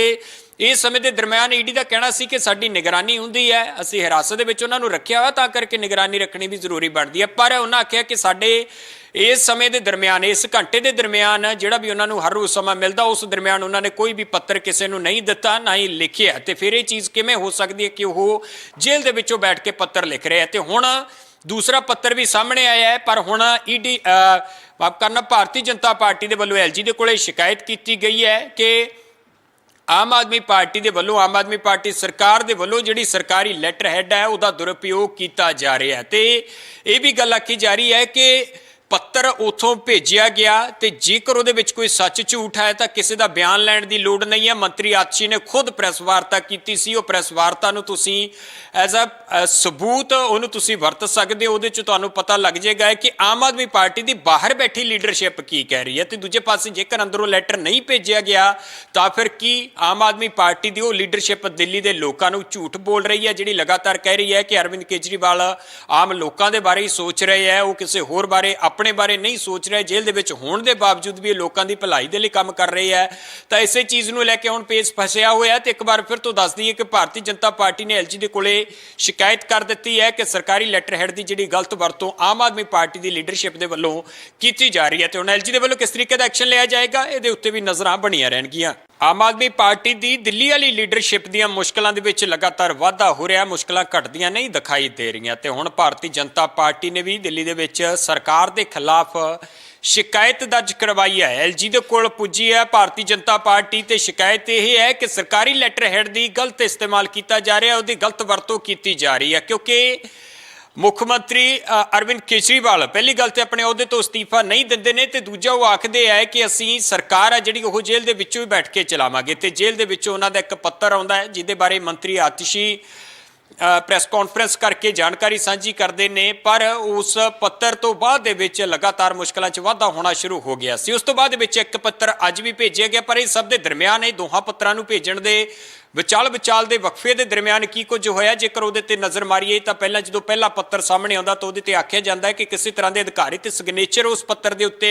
[SPEAKER 1] ਇਸ ਸਮੇਂ ਦੇ ਦਰਮਿਆਨ ਈਡੀ ਦਾ ਕਹਿਣਾ ਸੀ ਕਿ ਸਾਡੀ ਨਿਗਰਾਨੀ ਹੁੰਦੀ ਹੈ। ਅਸੀਂ ਹਿਰਾਸਤ ਦੇ ਵਿੱਚ ਉਹਨਾਂ ਨੂੰ ਰੱਖਿਆ ਹੋਇਆ, ਤਾਂ ਕਰਕੇ ਨਿਗਰਾਨੀ ਰੱਖਣੀ ਵੀ ਜ਼ਰੂਰੀ ਬਣਦੀ ਹੈ। ਪਰ ਉਹਨਾਂ ਆਖਿਆ ਕਿ ਸਾਡੇ ਇਸ ਸਮੇਂ ਦੇ ਦਰਮਿਆਨ, ਇਸ ਘੰਟੇ ਦੇ ਦਰਮਿਆਨ ਜਿਹੜਾ ਵੀ ਉਹਨਾਂ ਨੂੰ ਹਰ ਰੋਜ਼ ਸਮਾਂ ਮਿਲਦਾ, ਉਸ ਦਰਮਿਆਨ ਉਹਨਾਂ ਨੇ ਕੋਈ ਵੀ ਪੱਤਰ ਕਿਸੇ ਨੂੰ ਨਹੀਂ ਦਿੱਤਾ, ਨਾ ਹੀ ਲਿਖਿਆ। ਤੇ ਫਿਰ ਇਹ ਚੀਜ਼ ਕਿਵੇਂ ਹੋ ਸਕਦੀ ਹੈ ਕਿ ਉਹ ਜੇਲ੍ਹ ਦੇ ਵਿੱਚੋਂ ਬੈਠ ਕੇ ਪੱਤਰ ਲਿਖ ਰਿਹਾ ਆ ਤੇ ਹੁਣ ਦੂਸਰਾ ਪੱਤਰ ਵੀ ਸਾਹਮਣੇ ਆਇਆ ਹੈ, ਪਰ ਹੁਣ ਈਡੀ ਮਾਫ ਕਰਨਾ ਭਾਰਤੀ ਜਨਤਾ ਪਾਰਟੀ ਦੇ ਵੱਲੋਂ ਐਲਜੀ ਦੇ ਕੋਲੇ ਸ਼ਿਕਾਇਤ ਕੀਤੀ ਗਈ ਹੈ ਕਿ ਆਮ ਆਦਮੀ ਪਾਰਟੀ ਦੇ ਵੱਲੋਂ, ਆਮ ਆਦਮੀ ਪਾਰਟੀ ਸਰਕਾਰ ਦੇ ਵੱਲੋਂ ਜਿਹੜੀ ਸਰਕਾਰੀ ਲੈਟਰ ਹੈਡ ਹੈ, ਉਹਦਾ ਦੁਰਉਪਯੋਗ ਕੀਤਾ ਜਾ ਰਿਹਾ ਹੈ। ਤੇ ਇਹ ਵੀ ਗੱਲ ਆਖੀ ਜਾ ਰਹੀ ਹੈ ਕਿ ਪੱਤਰ ਉਥੋਂ ਭੇਜਿਆ ਗਿਆ ਤੇ ਜੇਕਰ ਉਹਦੇ ਵਿੱਚ ਕੋਈ ਸੱਚ ਝੂਠ ਹੈ ਤਾਂ ਕਿਸੇ ਦਾ ਬਿਆਨ ਲੈਣ ਦੀ ਲੋੜ ਨਹੀਂ ਹੈ। ਮੰਤਰੀ ਆਤਸ਼ੀ ਨੇ ਖੁਦ ਪ੍ਰੈਸ ਵਾਰਤਾ ਕੀਤੀ ਸੀ। ਉਹ ਪ੍ਰੈਸ ਵਾਰਤਾ ਨੂੰ ਤੁਸੀਂ ਐਜ਼ ਅ, ਸਬੂਤ ਉਹਨੂੰ ਤੁਸੀਂ ਵਰਤ ਸਕਦੇ ਹੋ। ਉਹਦੇ ਚ ਤੁਹਾਨੂੰ ਪਤਾ ਲੱਗ ਜਾਏਗਾ ਕਿ ਆਮ ਆਦਮੀ ਪਾਰਟੀ ਦੀ ਬਾਹਰ ਬੈਠੀ ਲੀਡਰਸ਼ਿਪ ਕੀ ਕਹਿ ਰਹੀ ਹੈ ਤੇ ਦੂਜੇ ਪਾਸੇ ਜੇਕਰ ਅੰਦਰੋਂ ਲੈਟਰ ਨਹੀਂ ਭੇਜਿਆ ਗਿਆ ਤਾਂ ਫਿਰ ਕੀ ਆਮ ਆਦਮੀ ਪਾਰਟੀ ਦੀ ਉਹ ਲੀਡਰਸ਼ਿਪ ਦਿੱਲੀ ਦੇ ਲੋਕਾਂ ਨੂੰ ਝੂਠ ਬੋਲ ਰਹੀ ਹੈ, ਜਿਹੜੀ ਲਗਾਤਾਰ ਕਹਿ ਰਹੀ ਹੈ ਕਿ ਅਰਵਿੰਦ ਕੇਜਰੀਵਾਲ ਆਮ ਲੋਕਾਂ ਦੇ ਬਾਰੇ ਹੀ ਸੋਚ ਰਹੇ ਹੈ। ਉਹ ਕਿਸੇ ਹੋਰ ਬਾਰੇ ਆਪਣੇ ਬਾਰੇ ਨਹੀਂ ਸੋਚ ਰਿਹਾ, ਜੇਲ੍ਹ ਦੇ ਵਿੱਚ ਹੋਣ ਦੇ ਬਾਵਜੂਦ ਵੀ ਇਹ ਲੋਕਾਂ ਦੀ ਭਲਾਈ ਦੇ ਲਈ ਕੰਮ ਕਰ ਰਹੇ ਹੈ। ਤਾਂ ਇਸੇ ਚੀਜ਼ ਨੂੰ ਲੈ ਕੇ ਹੁਣ ਪੇਸ ਫਸਿਆ ਹੋਇਆ ਤੇ ਇੱਕ ਵਾਰ ਫਿਰ ਤੋਂ ਦੱਸ ਦਈਏ ਕਿ ਭਾਰਤੀ ਜਨਤਾ ਪਾਰਟੀ ਨੇ ਐਲਜੀ ਦੇ ਕੋਲੇ ਸ਼ਿਕਾਇਤ ਕਰ ਦਿੱਤੀ ਹੈ ਕਿ ਸਰਕਾਰੀ ਲੈਟਰ ਹੈਡ ਦੀ ਜਿਹੜੀ ਗਲਤ ਵਰਤੋਂ ਆਮ ਆਦਮੀ ਪਾਰਟੀ ਦੀ ਲੀਡਰਸ਼ਿਪ ਦੇ ਵੱਲੋਂ ਕੀਤੀ ਜਾ ਰਹੀ ਹੈ। ਤੇ ਹੁਣ ਐਲਜੀ ਦੇ ਵੱਲੋਂ ਕਿਸ ਤਰੀਕੇ ਦਾ ਐਕਸ਼ਨ ਲਿਆ ਜਾਏਗਾ, ਇਹਦੇ ਉੱਤੇ ਵੀ ਨਜ਼ਰਾਂ ਬਣੀਆਂ ਰਹਿਣਗੀਆਂ। ਆਮ ਆਦਮੀ ਪਾਰਟੀ ਦੀ ਦਿੱਲੀ ਵਾਲੀ ਲੀਡਰਸ਼ਿਪ ਦੀਆਂ ਮੁਸ਼ਕਲਾਂ ਦੇ ਵਿੱਚ ਲਗਾਤਾਰ ਵਾਧਾ ਹੋ ਰਿਹਾ, ਮੁਸ਼ਕਲਾਂ ਘਟਦੀਆਂ ਨਹੀਂ ਦਿਖਾਈ ਦੇ ਰਹੀਆਂ ਤੇ ਹੁਣ ਭਾਰਤੀ ਜਨਤਾ ਪਾਰਟੀ ਨੇ ਵੀ ਦਿੱਲੀ ਦੇ ਵਿੱਚ ਸਰਕਾਰ ਦੇ ਖਿਲਾਫ ਸ਼ਿਕਾਇਤ ਦਰਜ ਕਰਵਾਈ ਹੈ। ਐਲਜੀ ਦੇ ਕੋਲ ਪੁੱਜੀ ਹੈ ਭਾਰਤੀ ਜਨਤਾ ਪਾਰਟੀ ਤੇ ਸ਼ਿਕਾਇਤ ਇਹ ਹੈ ਕਿ ਸਰਕਾਰੀ ਲੈਟਰ ਹੈਡ ਦੀ ਗਲਤ ਇਸਤੇਮਾਲ ਕੀਤਾ ਜਾ ਰਿਹਾ, ਉਹਦੀ ਗਲਤ ਵਰਤੋਂ ਕੀਤੀ ਜਾ ਰਹੀ ਹੈ ਕਿਉਂਕਿ ਮੁੱਖ ਮੰਤਰੀ ਅਰਵਿੰਦ ਕੇਜਰੀਵਾਲ, ਪਹਿਲੀ ਗੱਲ ਤੇ ਆਪਣੇ ਅਹੁਦੇ ਤੋਂ ਅਸਤੀਫਾ ਨਹੀਂ ਦਿੰਦੇ ਨੇ ਤੇ ਦੂਜਾ ਉਹ ਆਖਦੇ ਆ ਕਿ ਅਸੀਂ ਸਰਕਾਰ ਆ ਜਿਹੜੀ ਉਹ ਜੇਲ੍ਹ ਦੇ ਵਿੱਚੋਂ ਹੀ ਬੈਠ ਕੇ ਚਲਾਵਾਂਗੇ ਤੇ ਜੇਲ੍ਹ ਦੇ ਵਿੱਚੋਂ ਉਹਨਾਂ ਦਾ ਇੱਕ ਪੱਤਰ ਆਉਂਦਾ ਹੈ ਜਿਹਦੇ ਬਾਰੇ ਮੰਤਰੀ ਆਤਿਸ਼ੀ ਪ੍ਰੈਸ ਕਾਨਫਰੰਸ ਕਰਕੇ ਜਾਣਕਾਰੀ ਸਾਂਝੀ ਕਰਦੇ ਨੇ, ਪਰ ਉਸ ਪੱਤਰ ਤੋਂ ਬਾਅਦ ਦੇ ਵਿੱਚ ਲਗਾਤਾਰ ਮੁਸ਼ਕਲਾਂ 'ਚ ਵਾਧਾ ਹੋਣਾ ਸ਼ੁਰੂ ਹੋ ਗਿਆ ਸੀ। ਉਸ ਤੋਂ ਬਾਅਦ ਦੇ ਵਿੱਚ ਇੱਕ ਪੱਤਰ ਅੱਜ ਵੀ ਭੇਜਿਆ ਗਿਆ, ਪਰ ਇਹ ਸਭ ਦੇ ਦਰਮਿਆਨ ਇਹ ਦੋਹਾਂ ਪੱਤਰਾਂ ਨੂੰ ਭੇਜਣ ਦੇ ਵਿਚਾਲ ਵਿਚਾਲ ਦੇ ਵਕਫੇ ਦੇ ਦਰਮਿਆਨ ਕੀ ਕੁਝ ਹੋਇਆ? ਜੇਕਰ ਉਹਦੇ ਤੇ ਨਜ਼ਰ ਮਾਰੀਏ ਤਾਂ ਪਹਿਲਾਂ ਜਦੋਂ ਪਹਿਲਾ ਪੱਤਰ ਸਾਹਮਣੇ ਆਉਂਦਾ ਤਾਂ ਉਹਦੇ ਤੇ ਆਖਿਆ ਜਾਂਦਾ ਹੈ ਕਿ ਕਿਸੇ ਤਰ੍ਹਾਂ ਦੇ ਅਧਿਕਾਰੀ ਤੇ ਸਿਗਨੇਚਰ ਉਸ ਪੱਤਰ ਦੇ ਉੱਤੇ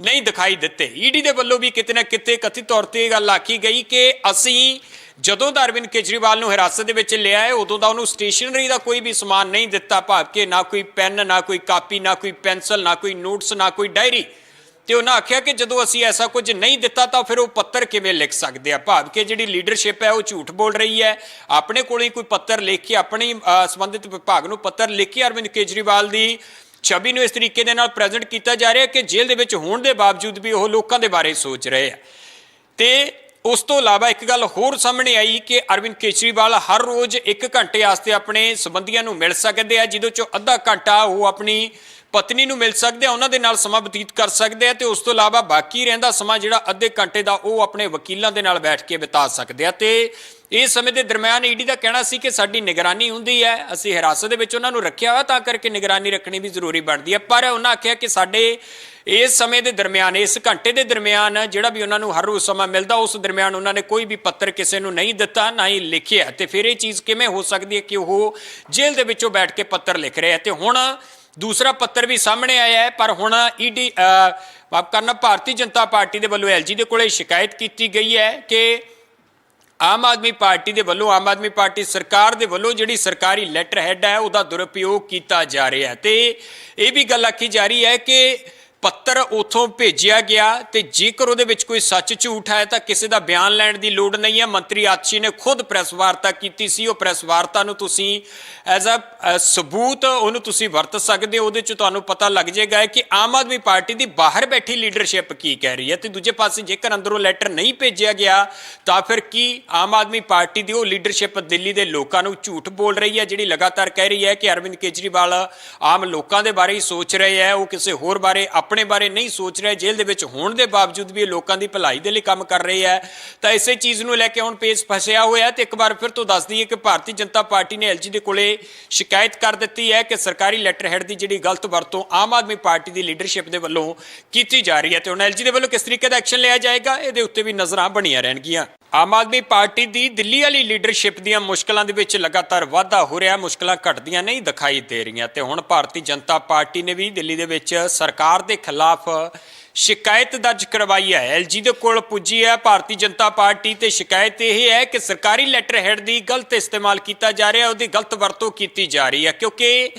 [SPEAKER 1] ਨਹੀਂ ਦਿਖਾਈ ਦਿੱਤੇ। ਈਡੀ ਦੇ ਵੱਲੋਂ ਵੀ ਕਿਤੇ ਨਾ ਕਿਤੇ ਕਥਿਤ ਤੌਰ ਤੇ ਇਹ ਗੱਲ ਆਖੀ ਗਈ ਕਿ ਅਸੀਂ ਜਦੋਂ ਦਾ ਅਰਵਿੰਦ ਕੇਜਰੀਵਾਲ ਨੂੰ ਹਿਰਾਸਤ ਦੇ ਵਿੱਚ ਲਿਆ ਹੈ, ਉਦੋਂ ਦਾ ਉਹਨੂੰ ਸਟੇਸ਼ਨਰੀ ਦਾ ਕੋਈ ਵੀ ਸਮਾਨ ਨਹੀਂ ਦਿੱਤਾ, ਭਾਵ ਕਿ ਨਾ ਕੋਈ ਪੈਨ ਨਾ ਕੋਈ ਕਾਪੀ, ਨਾ ਕੋਈ ਪੈਨਸਲ ਨਾ ਕੋਈ ਨੋਟਸ ਨਾ ਕੋਈ ਡਾਇਰੀ ਤੇ ਉਹਨਾਂ ਆਖਿਆ ਕਿ ਜਦੋਂ ਅਸੀਂ ਐਸਾ ਕੁਝ ਨਹੀਂ ਦਿੱਤਾ ਤਾਂ ਫਿਰ ਉਹ ਪੱਤਰ ਕਿਵੇਂ ਲਿਖ ਸਕਦੇ ਆ? ਭਾਵ ਕਿ ਜਿਹੜੀ ਲੀਡਰਸ਼ਿਪ ਹੈ ਉਹ ਝੂਠ ਬੋਲ ਰਹੀ ਹੈ। ਆਪਣੇ ਕੋਲ ਹੀ ਕੋਈ ਪੱਤਰ ਲਿਖ ਕੇ, ਆਪਣੇ ਸੰਬੰਧਿਤ ਵਿਭਾਗ ਨੂੰ ਪੱਤਰ ਲਿਖ ਕੇ ਅਰਵਿੰਦ ਕੇਜਰੀਵਾਲ ਦੀ ਛਵੀ ਨੂੰ ਇਸ ਤਰੀਕੇ ਦੇ ਨਾਲ ਪ੍ਰੈਜ਼ੈਂਟ ਕੀਤਾ ਜਾ ਰਿਹਾ ਕਿ ਜੇਲ੍ਹ ਦੇ ਵਿੱਚ ਹੋਣ ਦੇ ਬਾਵਜੂਦ ਵੀ ਉਹ ਲੋਕਾਂ ਦੇ ਬਾਰੇ ਸੋਚ ਰਹੇ ਆ। ਤੇ ਉਸ ਤੋਂ ਇਲਾਵਾ ਇੱਕ ਗੱਲ ਹੋਰ ਸਾਹਮਣੇ ਆਈ ਕਿ ਅਰਵਿੰਦ ਕੇਜਰੀਵਾਲ ਹਰ ਰੋਜ਼ 1 ਘੰਟੇ ਵਾਸਤੇ ਆਪਣੇ ਸੰਬੰਧੀਆਂ ਨੂੰ ਮਿਲ ਸਕਦੇ ਆ, ਜਿਹਦੇ ਚੋਂ ਅੱਧਾ ਘੰਟਾ ਉਹ ਆਪਣੀ ਪਤਨੀ ਨੂੰ ਮਿਲ ਸਕਦੇ ਆ, ਉਹਨਾਂ ਦੇ ਨਾਲ ਸਮਾਂ ਬਤੀਤ ਕਰ ਸਕਦੇ ਆ ਤੇ ਉਸ ਤੋਂ ਇਲਾਵਾ ਬਾਕੀ ਰਹਿੰਦਾ ਸਮਾਂ ਜਿਹੜਾ ਅੱਧੇ ਘੰਟੇ ਦਾ ਉਹ ਆਪਣੇ ਵਕੀਲਾਂ ਦੇ ਨਾਲ ਬੈਠ ਕੇ ਬਿਤਾ ਸਕਦੇ ਆ। ਤੇ ਇਸ ਸਮੇਂ ਦੇ ਦਰਮਿਆਨ ਈਡੀ ਦਾ ਕਹਿਣਾ ਸੀ ਕਿ ਸਾਡੀ ਨਿਗਰਾਨੀ ਹੁੰਦੀ ਹੈ, ਅਸੀਂ ਹਿਰਾਸਤ ਦੇ ਵਿੱਚ ਉਹਨਾਂ ਨੂੰ ਰੱਖਿਆ ਹੋਇਆ, ਤਾਂ ਕਰਕੇ ਨਿਗਰਾਨੀ ਰੱਖਣੀ ਵੀ ਜ਼ਰੂਰੀ ਬਣਦੀ ਹੈ। ਪਰ ਉਹਨਾਂ ਆਖਿਆ ਕਿ ਸਾਡੇ ਇਸ ਸਮੇਂ ਦੇ ਦਰਮਿਆਨ, ਇਸ ਘੰਟੇ ਦੇ ਦਰਮਿਆਨ ਜਿਹੜਾ ਵੀ ਉਹਨਾਂ ਨੂੰ ਹਰ ਰੋਜ਼ ਸਮਾਂ ਮਿਲਦਾ, ਉਸ ਦਰਮਿਆਨ ਉਹਨਾਂ ਨੇ ਕੋਈ ਵੀ ਪੱਤਰ ਕਿਸੇ ਨੂੰ ਨਹੀਂ ਦਿੱਤਾ, ਨਾ ਹੀ ਲਿਖਿਆ। ਤੇ ਫਿਰ ਇਹ ਚੀਜ਼ ਕਿਵੇਂ ਹੋ ਸਕਦੀ ਹੈ ਕਿ ਉਹ ਜੇਲ੍ਹ ਦੇ ਵਿੱਚੋਂ ਬੈਠ ਕੇ ਪੱਤਰ ਲਿਖ ਰਿਹਾ ਆ? ਤੇ ਹੁਣ ਦੂਸਰਾ ਪੱਤਰ ਵੀ ਸਾਹਮਣੇ ਆਇਆ ਹੈ, ਪਰ ਹੁਣ ਈਡੀ ਮਾਫ ਕਰਨਾ, ਭਾਰਤੀ ਜਨਤਾ ਪਾਰਟੀ ਦੇ ਵੱਲੋਂ ਐਲਜੀ ਦੇ ਕੋਲੇ ਸ਼ਿਕਾਇਤ ਕੀਤੀ ਗਈ ਹੈ ਕਿ ਆਮ ਆਦਮੀ ਪਾਰਟੀ ਦੇ ਵੱਲੋਂ, ਆਮ ਆਦਮੀ ਪਾਰਟੀ ਸਰਕਾਰ ਦੇ ਵੱਲੋਂ ਜਿਹੜੀ ਸਰਕਾਰੀ ਲੈਟਰ ਹੈਡ ਹੈ, ਉਹਦਾ ਦੁਰਉਪਯੋਗ ਕੀਤਾ ਜਾ ਰਿਹਾ ਹੈ। ਤੇ ਇਹ ਵੀ ਗੱਲ ਆਖੀ ਜਾ ਰਹੀ ਹੈ ਕਿ ਪੱਤਰ ਉਥੋਂ ਭੇਜਿਆ ਗਿਆ ਤੇ ਜੇਕਰ ਉਹਦੇ ਵਿੱਚ ਕੋਈ ਸੱਚ ਝੂਠ ਹੈ ਤਾਂ ਕਿਸੇ ਦਾ ਬਿਆਨ ਲੈਣ ਦੀ ਲੋੜ ਨਹੀਂ ਹੈ। ਮੰਤਰੀ ਆਤਸ਼ੀ ਨੇ ਖੁਦ ਪ੍ਰੈਸ ਵਾਰਤਾ ਕੀਤੀ ਸੀ। ਉਹ ਪ੍ਰੈਸ ਵਾਰਤਾ ਨੂੰ ਤੁਸੀਂ ਐਜ਼ ਅ, ਸਬੂਤ ਉਹਨੂੰ ਤੁਸੀਂ ਵਰਤ ਸਕਦੇ ਹੋ। ਉਹਦੇ ਚ ਤੁਹਾਨੂੰ ਪਤਾ ਲੱਗ ਜਾਏਗਾ ਕਿ ਆਮ ਆਦਮੀ ਪਾਰਟੀ ਦੀ ਬਾਹਰ ਬੈਠੀ ਲੀਡਰਸ਼ਿਪ ਕੀ ਕਹਿ ਰਹੀ ਹੈ ਤੇ ਦੂਜੇ ਪਾਸੇ ਜੇਕਰ ਅੰਦਰੋਂ ਲੈਟਰ ਨਹੀਂ ਭੇਜਿਆ ਗਿਆ, ਤਾਂ ਫਿਰ ਕੀ ਆਮ ਆਦਮੀ ਪਾਰਟੀ ਦੀ ਉਹ ਲੀਡਰਸ਼ਿਪ ਦਿੱਲੀ ਦੇ ਲੋਕਾਂ ਨੂੰ ਝੂਠ ਬੋਲ ਰਹੀ ਹੈ, ਜਿਹੜੀ ਲਗਾਤਾਰ ਕਹਿ ਰਹੀ ਹੈ ਕਿ ਅਰਵਿੰਦ ਕੇਜਰੀਵਾਲ ਆਮ ਲੋਕਾਂ ਦੇ ਬਾਰੇ ਹੀ ਸੋਚ ਰਹੇ ਹੈ। ਉਹ ਕਿਸੇ ਹੋਰ ਬਾਰੇ ਆਪਣੇ ਬਾਰੇ ਨਹੀਂ ਸੋਚ ਰਿਹਾ, ਜੇਲ੍ਹ ਦੇ ਵਿੱਚ ਹੋਣ ਦੇ ਬਾਵਜੂਦ ਵੀ ਇਹ ਲੋਕਾਂ ਦੀ ਭਲਾਈ ਦੇ ਲਈ ਕੰਮ ਕਰ ਰਹੇ ਹੈ। ਤਾਂ ਇਸੇ ਚੀਜ਼ ਨੂੰ ਲੈ ਕੇ ਹੁਣ ਪੇਸ ਫਸਿਆ ਹੋਇਆ ਤੇ ਇੱਕ ਵਾਰ ਫਿਰ ਤੋਂ ਦੱਸ ਦਈਏ ਕਿ ਭਾਰਤੀ ਜਨਤਾ ਪਾਰਟੀ ਨੇ ਐਲਜੀ ਦੇ ਕੋਲੇ ਸ਼ਿਕਾਇਤ ਕਰ ਦਿੱਤੀ ਹੈ ਕਿ ਸਰਕਾਰੀ ਲੈਟਰ ਹੈਡ ਦੀ ਜਿਹੜੀ ਗਲਤ ਵਰਤੋਂ ਆਮ ਆਦਮੀ ਪਾਰਟੀ ਦੀ ਲੀਡਰਸ਼ਿਪ ਦੇ ਵੱਲੋਂ ਕੀਤੀ ਜਾ ਰਹੀ ਹੈ। ਤੇ ਹੁਣ ਐਲਜੀ ਦੇ ਵੱਲੋਂ ਕਿਸ ਤਰੀਕੇ ਦਾ ਐਕਸ਼ਨ ਲਿਆ ਜਾਏਗਾ, ਇਹਦੇ ਉੱਤੇ ਵੀ ਨਜ਼ਰਾਂ ਬਣੀਆਂ ਰਹਿਣਗੀਆਂ। ਆਮ ਆਦਮੀ ਪਾਰਟੀ ਦੀ ਦਿੱਲੀ ਵਾਲੀ ਲੀਡਰਸ਼ਿਪ ਦੀਆਂ ਮੁਸ਼ਕਲਾਂ ਦੇ ਵਿੱਚ ਲਗਾਤਾਰ ਵਾਧਾ ਹੋ ਰਿਹਾ, ਮੁਸ਼ਕਲਾਂ ਘਟਦੀਆਂ ਨਹੀਂ ਦਿਖਾਈ ਦੇ ਰਹੀਆਂ ਤੇ ਹੁਣ ਭਾਰਤੀ ਜਨਤਾ ਪਾਰਟੀ ਨੇ ਵੀ ਦਿੱਲੀ ਦੇ ਵਿੱਚ ਸਰਕਾਰ ਦੇ ਖਿਲਾਫ ਸ਼ਿਕਾਇਤ ਦਰਜ ਕਰਵਾਈ ਹੈ। ਐਲਜੀ ਦੇ ਕੋਲ ਪੁੱਜੀ ਹੈ ਭਾਰਤੀ ਜਨਤਾ ਪਾਰਟੀ ਤੇ ਸ਼ਿਕਾਇਤ ਇਹ ਹੈ ਕਿ ਸਰਕਾਰੀ ਲੈਟਰ ਹੈਡ ਦੀ ਗਲਤ ਇਸਤੇਮਾਲ ਕੀਤਾ ਜਾ ਰਿਹਾ, ਉਹਦੀ ਗਲਤ ਵਰਤੋਂ ਕੀਤੀ ਜਾ ਰਹੀ ਹੈ ਕਿਉਂਕਿ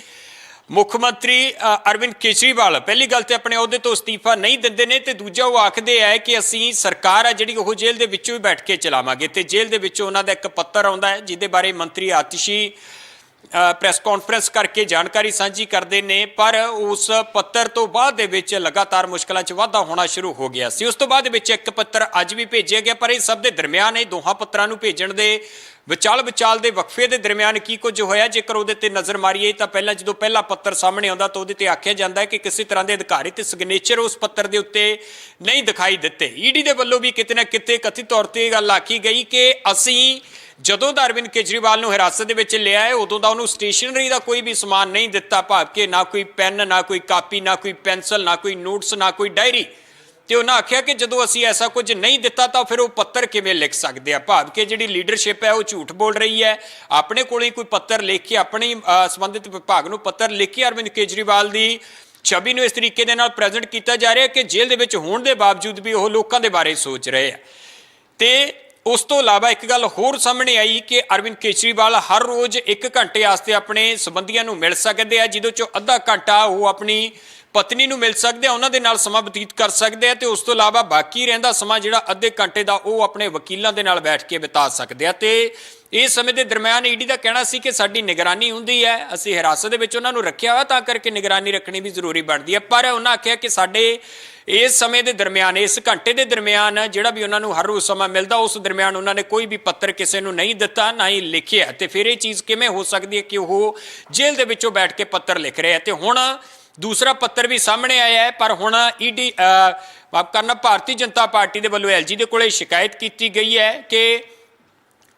[SPEAKER 1] ਮੁੱਖ ਮੰਤਰੀ ਅਰਵਿੰਦ ਕੇਜਰੀਵਾਲ, ਪਹਿਲੀ ਗੱਲ ਤੇ ਆਪਣੇ ਅਹੁਦੇ ਤੋਂ ਅਸਤੀਫਾ ਨਹੀਂ ਦਿੰਦੇ ਨੇ ਤੇ ਦੂਜਾ ਉਹ ਆਖਦੇ ਆ ਕਿ ਅਸੀਂ ਸਰਕਾਰ ਆ ਜਿਹੜੀ ਉਹ ਜੇਲ੍ਹ ਦੇ ਵਿੱਚੋਂ ਹੀ ਬੈਠ ਕੇ ਚਲਾਵਾਂਗੇ ਤੇ ਜੇਲ੍ਹ ਦੇ ਵਿੱਚੋਂ ਉਹਨਾਂ ਦਾ ਇੱਕ ਪੱਤਰ ਆਉਂਦਾ ਹੈ ਜਿਹਦੇ ਬਾਰੇ ਮੰਤਰੀ ਆਤਿਸ਼ੀ ਪ੍ਰੈਸ ਕਾਨਫਰੰਸ ਕਰਕੇ ਜਾਣਕਾਰੀ ਸਾਂਝੀ ਕਰਦੇ ਨੇ, ਪਰ ਉਸ ਪੱਤਰ ਤੋਂ ਬਾਅਦ ਦੇ ਵਿੱਚ ਲਗਾਤਾਰ ਮੁਸ਼ਕਲਾਂ 'ਚ ਵਾਧਾ ਹੋਣਾ ਸ਼ੁਰੂ ਹੋ ਗਿਆ ਸੀ। ਉਸ ਤੋਂ ਬਾਅਦ ਵਿੱਚ ਇੱਕ ਪੱਤਰ ਅੱਜ ਵੀ ਭੇਜਿਆ ਗਿਆ, ਪਰ ਇਹ ਸਭ ਦੇ ਦਰਮਿਆਨ ਇਹ ਦੋਹਾਂ ਪੱਤਰਾਂ ਨੂੰ ਭੇਜਣ ਦੇ ਵਿਚਾਲ ਵਿਚਾਲ ਦੇ ਵਕਫੇ ਦੇ ਦਰਮਿਆਨ ਕੀ ਕੁਝ ਹੋਇਆ? ਜੇਕਰ ਉਹਦੇ ਤੇ ਨਜ਼ਰ ਮਾਰੀਏ ਤਾਂ ਪਹਿਲਾਂ ਜਦੋਂ ਪਹਿਲਾ ਪੱਤਰ ਸਾਹਮਣੇ ਆਉਂਦਾ ਤਾਂ ਉਹਦੇ ਤੇ ਆਖਿਆ ਜਾਂਦਾ ਹੈ ਕਿ ਕਿਸੇ ਤਰ੍ਹਾਂ ਦੇ ਅਧਿਕਾਰੀ ਤੇ ਸਿਗਨੇਚਰ ਉਸ ਪੱਤਰ ਦੇ ਉੱਤੇ ਨਹੀਂ ਦਿਖਾਈ ਦਿੱਤੇ। ਈਡੀ ਦੇ ਵੱਲੋਂ ਵੀ ਕਿਤੇ ਨਾ ਕਿਤੇ ਕਥਿਤ ਤੌਰ ਤੇ ਇਹ ਗੱਲ ਆਖੀ ਗਈ ਕਿ ਅਸੀਂ ਜਦੋਂ ਦਾ ਅਰਵਿੰਦ ਕੇਜਰੀਵਾਲ ਨੂੰ ਹਿਰਾਸਤ ਦੇ ਵਿੱਚ ਲਿਆ ਹੈ, ਉਦੋਂ ਦਾ ਉਹਨੂੰ ਸਟੇਸ਼ਨਰੀ ਦਾ ਕੋਈ ਵੀ ਸਮਾਨ ਨਹੀਂ ਦਿੱਤਾ, ਭਾਵ ਕਿ ਨਾ ਕੋਈ ਪੈਨ ਨਾ ਕੋਈ ਕਾਪੀ, ਨਾ ਕੋਈ ਪੈਨਸਲ ਨਾ ਕੋਈ ਨੋਟਸ ਨਾ ਕੋਈ ਡਾਇਰੀ ਤੇ ਉਹਨਾਂ ਆਖਿਆ ਕਿ ਜਦੋਂ ਅਸੀਂ ਐਸਾ ਕੁਝ ਨਹੀਂ ਦਿੱਤਾ ਤਾਂ ਫਿਰ ਉਹ ਪੱਤਰ ਕਿਵੇਂ ਲਿਖ ਸਕਦੇ ਆ? ਭਾਵ ਕਿ ਜਿਹੜੀ ਲੀਡਰਸ਼ਿਪ ਹੈ ਉਹ ਝੂਠ ਬੋਲ ਰਹੀ ਹੈ। ਆਪਣੇ ਕੋਲ ਹੀ ਕੋਈ ਪੱਤਰ ਲਿਖ ਕੇ, ਆਪਣੇ ਸੰਬੰਧਿਤ ਵਿਭਾਗ ਨੂੰ ਪੱਤਰ ਲਿਖ ਕੇ ਅਰਵਿੰਦ ਕੇਜਰੀਵਾਲ ਦੀ ਛਵੀ ਨੂੰ ਇਸ ਤਰੀਕੇ ਦੇ ਨਾਲ ਪ੍ਰੈਜ਼ੈਂਟ ਕੀਤਾ ਜਾ ਰਿਹਾ ਕਿ ਜੇਲ੍ਹ ਦੇ ਵਿੱਚ ਹੋਣ ਦੇ ਬਾਵਜੂਦ ਵੀ ਉਹ ਲੋਕਾਂ ਦੇ ਬਾਰੇ ਸੋਚ ਰਹੇ ਆ। ਤੇ ਉਸ ਤੋਂ ਇਲਾਵਾ ਇੱਕ ਗੱਲ ਹੋਰ ਸਾਹਮਣੇ ਆਈ ਕਿ ਅਰਵਿੰਦ ਕੇਜਰੀਵਾਲ ਹਰ ਰੋਜ਼ 1 ਘੰਟੇ ਵਾਸਤੇ ਆਪਣੇ ਸੰਬੰਧੀਆਂ ਨੂੰ ਮਿਲ ਸਕਦੇ ਆ, ਜਿਹਦੇ ਚੋਂ ਅੱਧਾ ਘੰਟਾ ਉਹ ਆਪਣੀ ਪਤਨੀ ਨੂੰ ਮਿਲ ਸਕਦੇ ਆ, ਉਹਨਾਂ ਦੇ ਨਾਲ ਸਮਾਂ ਬਤੀਤ ਕਰ ਸਕਦੇ ਆ ਤੇ ਉਸ ਤੋਂ ਇਲਾਵਾ ਬਾਕੀ ਰਹਿੰਦਾ ਸਮਾਂ ਜਿਹੜਾ ਅੱਧੇ ਘੰਟੇ ਦਾ ਉਹ ਆਪਣੇ ਵਕੀਲਾਂ ਦੇ ਨਾਲ ਬੈਠ ਕੇ ਬਿਤਾ ਸਕਦੇ ਆ। ਤੇ ਇਸ ਸਮੇਂ ਦੇ ਦਰਮਿਆਨ ਈਡੀ ਦਾ ਕਹਿਣਾ ਸੀ ਕਿ ਸਾਡੀ ਨਿਗਰਾਨੀ ਹੁੰਦੀ ਹੈ, ਅਸੀਂ ਹਿਰਾਸਤ ਦੇ ਵਿੱਚ ਉਹਨਾਂ ਨੂੰ ਰੱਖਿਆ ਹੋਇਆ, ਤਾਂ ਕਰਕੇ ਨਿਗਰਾਨੀ ਰੱਖਣੀ ਵੀ ਜ਼ਰੂਰੀ ਬਣਦੀ ਹੈ। ਪਰ ਉਹਨਾਂ ਆਖਿਆ ਕਿ ਸਾਡੇ ਇਸ ਸਮੇਂ ਦੇ ਦਰਮਿਆਨ, ਇਸ ਘੰਟੇ ਦੇ ਦਰਮਿਆਨ ਜਿਹੜਾ ਵੀ ਉਹਨਾਂ ਨੂੰ ਹਰ ਰੋਜ਼ ਸਮਾਂ ਮਿਲਦਾ, ਉਸ ਦਰਮਿਆਨ ਉਹਨਾਂ ਨੇ ਕੋਈ ਵੀ ਪੱਤਰ ਕਿਸੇ ਨੂੰ ਨਹੀਂ ਦਿੱਤਾ, ਨਾ ਹੀ ਲਿਖਿਆ। ਤੇ ਫਿਰ ਇਹ ਚੀਜ਼ ਕਿਵੇਂ ਹੋ ਸਕਦੀ ਹੈ ਕਿ ਉਹ ਜੇਲ੍ਹ ਦੇ ਵਿੱਚੋਂ ਬੈਠ ਕੇ ਪੱਤਰ ਲਿਖ ਰਹੇ ਆ ਤੇ ਹੁਣ ਦੂਸਰਾ ਪੱਤਰ ਵੀ ਸਾਹਮਣੇ ਆਇਆ ਹੈ, ਪਰ ਹੁਣ ਈਡੀ ਮਾਫ ਕਰਨਾ, ਭਾਰਤੀ ਜਨਤਾ ਪਾਰਟੀ ਦੇ ਵੱਲੋਂ ਐਲਜੀ ਦੇ ਕੋਲੇ ਸ਼ਿਕਾਇਤ ਕੀਤੀ ਗਈ ਹੈ ਕਿ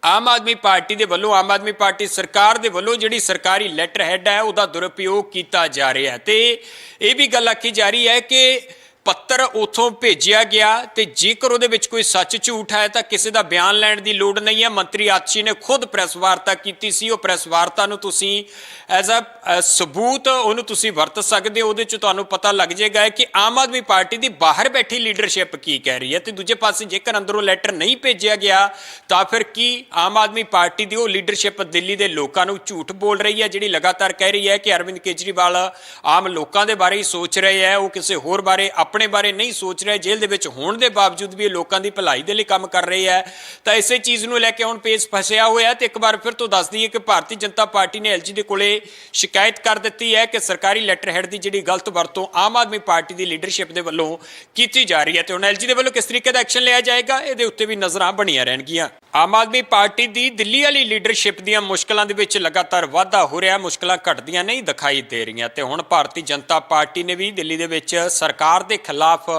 [SPEAKER 1] ਆਮ ਆਦਮੀ ਪਾਰਟੀ ਦੇ ਵੱਲੋਂ, ਆਮ ਆਦਮੀ ਪਾਰਟੀ ਸਰਕਾਰ ਦੇ ਵੱਲੋਂ ਜਿਹੜੀ ਸਰਕਾਰੀ ਲੈਟਰ ਹੈਡ ਹੈ, ਉਹਦਾ ਦੁਰਉਪਯੋਗ ਕੀਤਾ ਜਾ ਰਿਹਾ ਹੈ। ਤੇ ਇਹ ਵੀ ਗੱਲ ਆਖੀ ਜਾ ਰਹੀ ਹੈ ਕਿ ਪੱਤਰ ਉਥੋਂ ਭੇਜਿਆ ਗਿਆ ਤੇ ਜੇਕਰ ਉਹਦੇ ਵਿੱਚ ਕੋਈ ਸੱਚ ਝੂਠ ਹੈ ਤਾਂ ਕਿਸੇ ਦਾ ਬਿਆਨ ਲੈਣ ਦੀ ਲੋੜ ਨਹੀਂ ਹੈ। ਮੰਤਰੀ ਆਤਸ਼ੀ ਨੇ ਖੁਦ ਪ੍ਰੈਸ ਵਾਰਤਾ ਕੀਤੀ ਸੀ। ਉਹ ਪ੍ਰੈਸ ਵਾਰਤਾ ਨੂੰ ਤੁਸੀਂ ਐਜ਼ ਅ, ਸਬੂਤ ਉਹਨੂੰ ਤੁਸੀਂ ਵਰਤ ਸਕਦੇ ਹੋ। ਉਹਦੇ ਚ ਤੁਹਾਨੂੰ ਪਤਾ ਲੱਗ ਜਾਏਗਾ ਕਿ ਆਮ ਆਦਮੀ ਪਾਰਟੀ ਦੀ ਬਾਹਰ ਬੈਠੀ ਲੀਡਰਸ਼ਿਪ ਕੀ ਕਹਿ ਰਹੀ ਹੈ ਤੇ ਦੂਜੇ ਪਾਸੇ ਜੇਕਰ ਅੰਦਰੋਂ ਲੈਟਰ ਨਹੀਂ ਭੇਜਿਆ ਗਿਆ ਤਾਂ ਫਿਰ ਕੀ ਆਮ ਆਦਮੀ ਪਾਰਟੀ ਦੀ ਉਹ ਲੀਡਰਸ਼ਿਪ ਦਿੱਲੀ ਦੇ ਲੋਕਾਂ ਨੂੰ ਝੂਠ ਬੋਲ ਰਹੀ ਹੈ, ਜਿਹੜੀ ਲਗਾਤਾਰ ਕਹਿ ਰਹੀ ਹੈ ਕਿ ਅਰਵਿੰਦ ਕੇਜਰੀਵਾਲ ਆਮ ਲੋਕਾਂ ਦੇ ਬਾਰੇ ਹੀ ਸੋਚ ਰਹੇ ਹੈ। ਉਹ ਕਿਸੇ ਹੋਰ ਬਾਰੇ ਆਪਣੇ ਬਾਰੇ ਨਹੀਂ ਸੋਚ ਰਿਹਾ, ਜੇਲ੍ਹ ਦੇ ਵਿੱਚ ਹੋਣ ਦੇ ਬਾਵਜੂਦ ਵੀ ਇਹ ਲੋਕਾਂ ਦੀ ਭਲਾਈ ਦੇ ਲਈ ਕੰਮ ਕਰ ਰਹੇ ਹੈ। ਤਾਂ ਇਸੇ ਚੀਜ਼ ਨੂੰ ਲੈ ਕੇ ਹੁਣ ਪੇਜ ਫਸਿਆ ਹੋਇਆ ਤੇ ਇੱਕ ਵਾਰ ਫਿਰ ਤੋਂ ਦੱਸ ਦਈਏ ਕਿ ਭਾਰਤੀ ਜਨਤਾ ਪਾਰਟੀ ਨੇ ਐਲਜੀ ਦੇ ਕੋਲੇ ਸ਼ਿਕਾਇਤ ਕਰ ਦਿੱਤੀ ਹੈ ਕਿ ਸਰਕਾਰੀ ਲੈਟਰ ਹੈਡ ਦੀ ਜਿਹੜੀ ਗਲਤ ਵਰਤੋਂ ਆਮ ਆਦਮੀ ਪਾਰਟੀ ਦੀ ਲੀਡਰਸ਼ਿਪ ਦੇ ਵੱਲੋਂ ਕੀਤੀ ਜਾ ਰਹੀ ਹੈ। ਤੇ ਹੁਣ ਐਲਜੀ ਦੇ ਵੱਲੋਂ ਕਿਸ ਤਰੀਕੇ ਦਾ ਐਕਸ਼ਨ ਲਿਆ ਜਾਏਗਾ, ਇਹਦੇ ਉੱਤੇ ਵੀ ਨਜ਼ਰਾਂ ਬਣੀਆਂ ਰਹਿਣਗੀਆਂ। ਆਮ ਆਦਮੀ ਪਾਰਟੀ ਦੀ ਦਿੱਲੀ ਵਾਲੀ ਲੀਡਰਸ਼ਿਪ ਦੀਆਂ ਮੁਸ਼ਕਲਾਂ ਦੇ ਵਿੱਚ ਲਗਾਤਾਰ ਵਾਧਾ ਹੋ ਰਿਹਾ, ਮੁਸ਼ਕਲਾਂ ਘਟਦੀਆਂ ਨਹੀਂ ਦਿਖਾਈ ਦੇ ਰਹੀਆਂ ਤੇ ਹੁਣ ਭਾਰਤੀ ਜਨਤਾ ਪਾਰਟੀ ਨੇ ਵੀ ਦਿੱਲੀ ਦੇ ਵਿੱਚ ਸਰਕਾਰ ਦੇ ਖਿਲਾਫ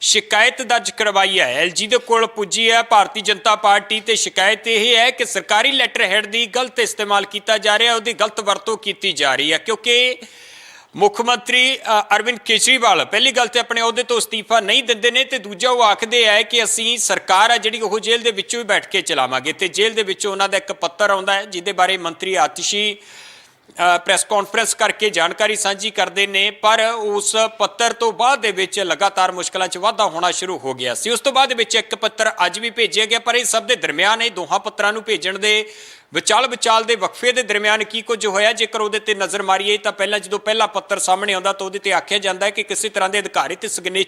[SPEAKER 1] ਸ਼ਿਕਾਇਤ ਦਰਜ ਕਰਵਾਈ ਹੈ। ਐਲਜੀ ਦੇ ਕੋਲ ਪੁੱਜੀ ਹੈ ਭਾਰਤੀ ਜਨਤਾ ਪਾਰਟੀ ਤੇ ਸ਼ਿਕਾਇਤ ਇਹ ਹੈ ਕਿ ਸਰਕਾਰੀ ਲੈਟਰ ਹੈਡ ਦੀ ਗਲਤ ਇਸਤੇਮਾਲ ਕੀਤਾ ਜਾ ਰਿਹਾ, ਉਹਦੀ ਗਲਤ ਵਰਤੋਂ ਕੀਤੀ ਜਾ ਰਹੀ ਹੈ ਕਿਉਂਕਿ ਮੁੱਖ ਮੰਤਰੀ ਅਰਵਿੰਦ ਕੇਜਰੀਵਾਲ, ਪਹਿਲੀ ਗੱਲ ਤੇ ਆਪਣੇ ਅਹੁਦੇ ਤੋਂ ਅਸਤੀਫਾ ਨਹੀਂ ਦਿੰਦੇ ਨੇ ਤੇ ਦੂਜਾ ਉਹ ਆਖਦੇ ਆ ਕਿ ਅਸੀਂ ਸਰਕਾਰ ਆ ਜਿਹੜੀ ਉਹ ਜੇਲ੍ਹ ਦੇ ਵਿੱਚੋਂ ਹੀ ਬੈਠ ਕੇ ਚਲਾਵਾਂਗੇ ਤੇ ਜੇਲ੍ਹ ਦੇ ਵਿੱਚੋਂ ਉਹਨਾਂ ਦਾ ਇੱਕ ਪੱਤਰ ਆਉਂਦਾ ਹੈ, ਜਿਹਦੇ ਬਾਰੇ ਮੰਤਰੀ ਆਤਿਸ਼ੀ ਪ੍ਰੈਸ ਕਾਨਫਰੰਸ ਕਰਕੇ ਜਾਣਕਾਰੀ ਸਾਂਝੀ ਕਰਦੇ ਨੇ, ਪਰ ਉਸ ਪੱਤਰ ਤੋਂ ਬਾਅਦ ਦੇ ਵਿੱਚ ਲਗਾਤਾਰ ਮੁਸ਼ਕਲਾਂ 'ਚ ਵਾਧਾ ਹੋਣਾ ਸ਼ੁਰੂ ਹੋ ਗਿਆ ਸੀ। ਉਸ ਤੋਂ ਬਾਅਦ ਵਿੱਚ ਇੱਕ ਪੱਤਰ ਅੱਜ ਵੀ ਭੇਜਿਆ ਗਿਆ, ਪਰ ਇਹ ਸਭ ਦੇ ਦਰਮਿਆਨ ਇਹ ਦੋਹਾਂ ਪੱਤਰਾਂ ਨੂੰ ਭੇਜਣ ਦੇ ਵਿਚਾਲ ਵਿਚਾਲ ਦੇ ਵਕਫੇ ਦੇ ਦਰਮਿਆਨ ਕੀ ਕੁਝ ਹੋਇਆ? ਜੇਕਰ ਉਹਦੇ ਤੇ ਨਜ਼ਰ ਮਾਰੀਏ ਤਾਂ ਪਹਿਲਾਂ ਜਦੋਂ ਪਹਿਲਾ ਪੱਤਰ ਸਾਹਮਣੇ ਆਉਂਦਾ ਤਾਂ ਉਹਦੇ ਤੇ ਆਖਿਆ ਜਾਂਦਾ ਹੈ ਕਿ ਕਿਸੇ ਤਰ੍ਹਾਂ ਦੇ ਅਧਿਕਾਰੀ ਤੇ ਸਿਗਨੇਚਰ